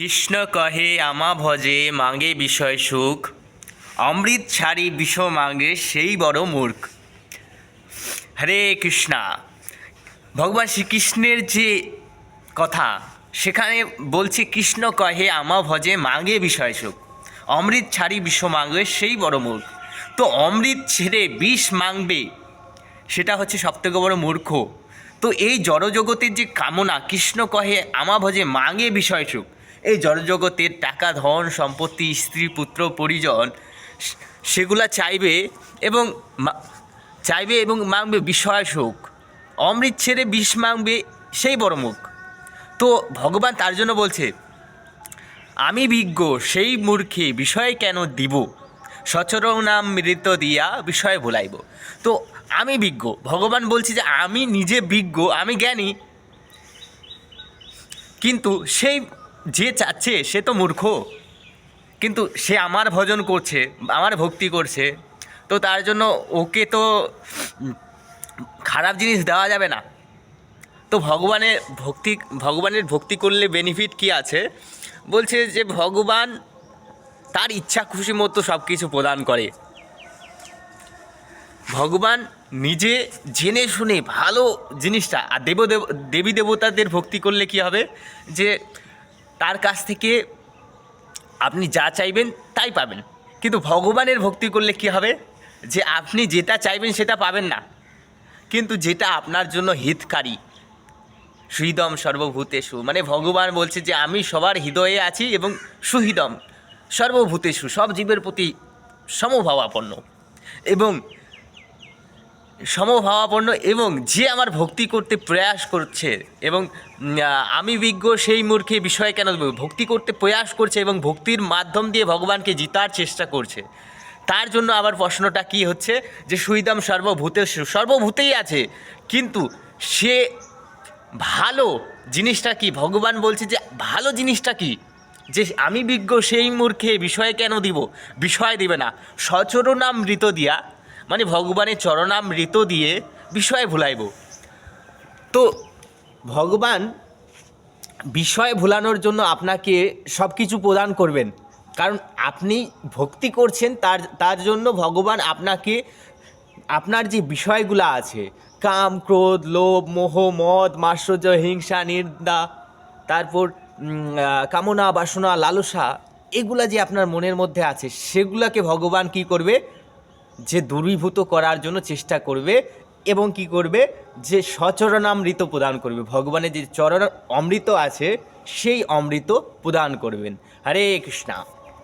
কৃষ্ণ কহে আমা ভজে মাঙ্গে বিষয় সুখ। অমৃত ছাড়ি বিষ মাঙ্গে সেই বড় মূর্খ। হরে কৃষ্ণা, ভগবান শ্রীকৃষ্ণের যে কথা, সেখানে বলছে, কৃষ্ণ কহে, আমা ভজে মাঙ্গে বিষয় সুখ। অমৃত ছাড়ি বিষ মাঙ্গে সেই বড় মূর্খ। তো অমৃত ছেড়ে বিষ মাংবে সেটা হচ্ছে সবথেকে বড় মূর্খ। তো এই জড়জগতের যে কামনা, কৃষ্ণ কহে, আমা ভজে মাঙে বিষয় সুখ এই জড়জগতের টাকা, ধন, সম্পত্তি, স্ত্রী, পুত্র, পরিজন, সেগুলা চাইবে এবং চাইবে এবং মাংবে বিষয় সুখ অমৃত ছেড়ে বিষ মাংবে সেই বড় মুখ। তো ভগবান তার জন্য বলছে, আমি বিজ্ঞ, সেই মূর্খে বিষয় কেন দিব? সচরণ নাম মৃত দিয়া বিষয় ভুলাইব। তো আমি বিজ্ঞ, ভগবান বলছি যে আমি নিজে বিজ্ঞ, আমি জ্ঞানী। কিন্তু সেই যে চাচ্ছে, সে তো মূর্খ। কিন্তু সে আমার ভজন করছে, আমার ভক্তি করছে। তো তার জন্য ওকে তো খারাপ জিনিস দেওয়া যাবে না। তো ভগবানের ভক্তি ভগবানের ভক্তি করলে বেনিফিট কি আছে? বলছে যে ভগবান তার ইচ্ছা খুশি মতো সব কিছু প্রদান করে। ভগবান নিজে জেনে শুনে ভালো জিনিসটা আর দেব, দেবী দেবতাদের ভক্তি করলে কি হবে? যে তার কাছ থেকে আপনি যা চাইবেন তাই পাবেন। কিন্তু ভগবানের ভক্তি করলে কি হবে? যে আপনি যেটা চাইবেন সেটা পাবেন না। কিন্তু যেটা আপনার জন্য হিতকারী, সুহৃদম সর্বভূতেষু। মানে ভগবান বলছে যে আমি সবার হৃদয়ে আছি এবং সুহৃদম। সর্বভূতেষু, সব জীবের প্রতি সমভাবাপন্ন। এবং সমভাবাপন্ন এবং যে আমার ভক্তি করতে প্রয়াস করছে এবং আমি বিজ্ঞ সেই মূর্খে বিষয়ে কেন ভক্তি করতে প্রয়াস করছে এবং ভক্তির মাধ্যম দিয়ে ভগবানকে জিতার চেষ্টা করছে। তার জন্য আবার প্রশ্নটা কি হচ্ছে? যে সুইদাম সর্বভূতে সর্বভূতেই আছে, কিন্তু সে ভালো জিনিসটা কি? ভগবান বলছে যে ভালো জিনিসটা কি? যে আমি বিজ্ঞ সেই মূর্খে বিষয় কেন দিব? বিষয় দিবে না। সচরণামৃত দিয়া মানে ভগবানের চরণামৃত দিয়ে বিষয় ভুলাইব। তো ভগবান বিষয় ভুলানোর জন্য আপনাকে সব কিছু প্রদান করবেন। কারণ আপনি ভক্তি করছেন, তার তার জন্য ভগবান আপনাকে, আপনার যে বিষয়গুলো আছে, কাম, ক্রোধ, লোভ, মোহ, মদ মাশ্চর্য হিংসা নির্দা তারপর কামনা, বাসনা, লালসা, এগুলা যে আপনার মনের মধ্যে আছে, সেগুলাকে ভগবান কি করবে? যে দূরীভূত করার জন্য চেষ্টা করবে এবং কি করবে? যে সচরণামৃত প্রদান করবে। ভগবানের যে চরণ অমৃত আছে, সেই অমৃত প্রদান করবেন। হরে কৃষ্ণা।